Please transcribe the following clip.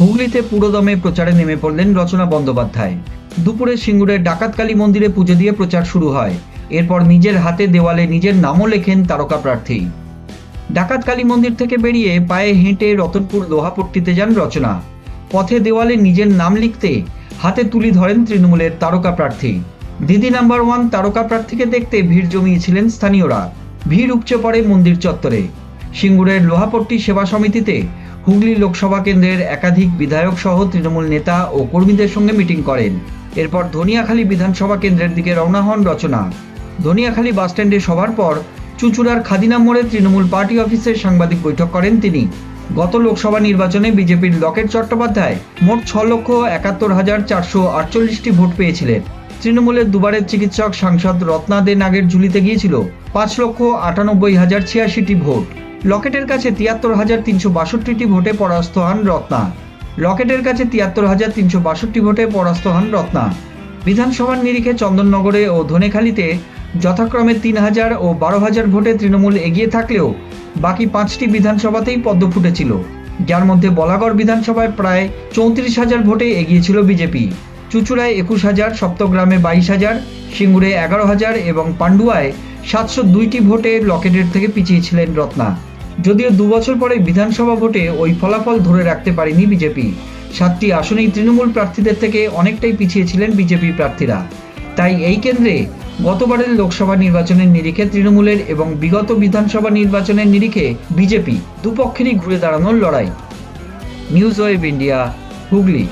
হুগলিতে পুরোদমে প্রচারে নেমে পড়লেন রচনা বন্দ্যোপাধ্যায়। দুপুরে সিঙ্গুরের ডাকাতকালী মন্দিরে পুজো দিয়ে প্রচার শুরু হয়। এরপর নিজের হাতে দেওয়ালে নিজের নামও লেখেন তারকা প্রার্থী। ডাকাতকালী মন্দির থেকে বেরিয়ে পায়ে হেঁটে রতনপুর লোহাপট্টিতে যান রচনা। পথে দেওয়ালে নিজের নাম লিখতে হাতে তুলি ধরেন তৃণমূলের তারকা প্রার্থী। দিদি নাম্বার ওয়ান তারকা প্রার্থীকে দেখতে ভিড় জমিয়েছিলেন স্থানীয়রা। ভিড় উপচে পড়ে মন্দির চত্বরে। সিঙ্গুরের লোহাপট্টি সেবা সমিতিতে হুগলি লোকসভা কেন্দ্রের একাধিক বিধায়ক সহ তৃণমূল নেতা ও কর্মীদের সঙ্গে মিটিং করেন। এরপর ধনিয়াখালী বিধানসভা কেন্দ্রের দিকে রওনা হন রচনা। ধনিয়াখালী বাসস্ট্যান্ডে সভার পর চুঁচুড়ার খাদিনা মোড়ে তৃণমূল পার্টি অফিসে সাংবাদিক বৈঠক করেন তিনি। গত লোকসভা নির্বাচনে বিজেপির লকেট চট্টোপাধ্যায় মোট ছ লক্ষ একাত্তর হাজার চারশো আটচল্লিশটি ভোট পেয়েছিলেন। তৃণমূলের দুবারের চিকিৎসক সাংসদ রত্না দে নাগের ঝুলিতে গিয়েছিল পাঁচ লক্ষ আটানব্বই হাজার ছিয়াশিটি ভোট। লকেটের কাছে তিয়াত্তর হাজার তিনশো বাষট্টিটি ভোটে পরাস্ত হন রত্না। লকেটের কাছে তিয়াত্তর হাজার তিনশো বাষট্টি ভোটে পরাস্ত হন রত্না। বিধানসভার নিরিখে চন্দননগরে ও ধনেখালিতে যথাক্রমে তিন হাজার ও বারো হাজার ভোটে তৃণমূল এগিয়ে থাকলেও বাকি পাঁচটি বিধানসভাতেই পদ্ম ফুটেছিল। যার মধ্যে বলাগড় বিধানসভায় প্রায় চৌত্রিশ হাজার ভোটে এগিয়েছিল বিজেপি। চুচুড়ায় একুশ হাজার, সপ্তগ্রামে বাইশ হাজার, সিঙ্গুরে এগারো হাজার এবং পান্ডুয়ায় সাতশো দুইটি ভোটে লকেটের থেকে পিছিয়ে ছিলেন রত্না। যদিও দুবছর পরে বিধানসভা ভোটে ওই ফলাফল ধরে রাখতে পারেনি বিজেপি। সাতটি আসনেই তৃণমূল প্রার্থীদের থেকে অনেকটাই পিছিয়ে ছিলেন বিজেপি প্রার্থীরা। তাই এই কেন্দ্রে গতবারের লোকসভা নির্বাচনের নিরিখে তৃণমূলের এবং বিগত বিধানসভা নির্বাচনের নিরিখে বিজেপি দুপক্ষেরই ঘুরে দাঁড়ানোর লড়াই। News web India, Hooghly.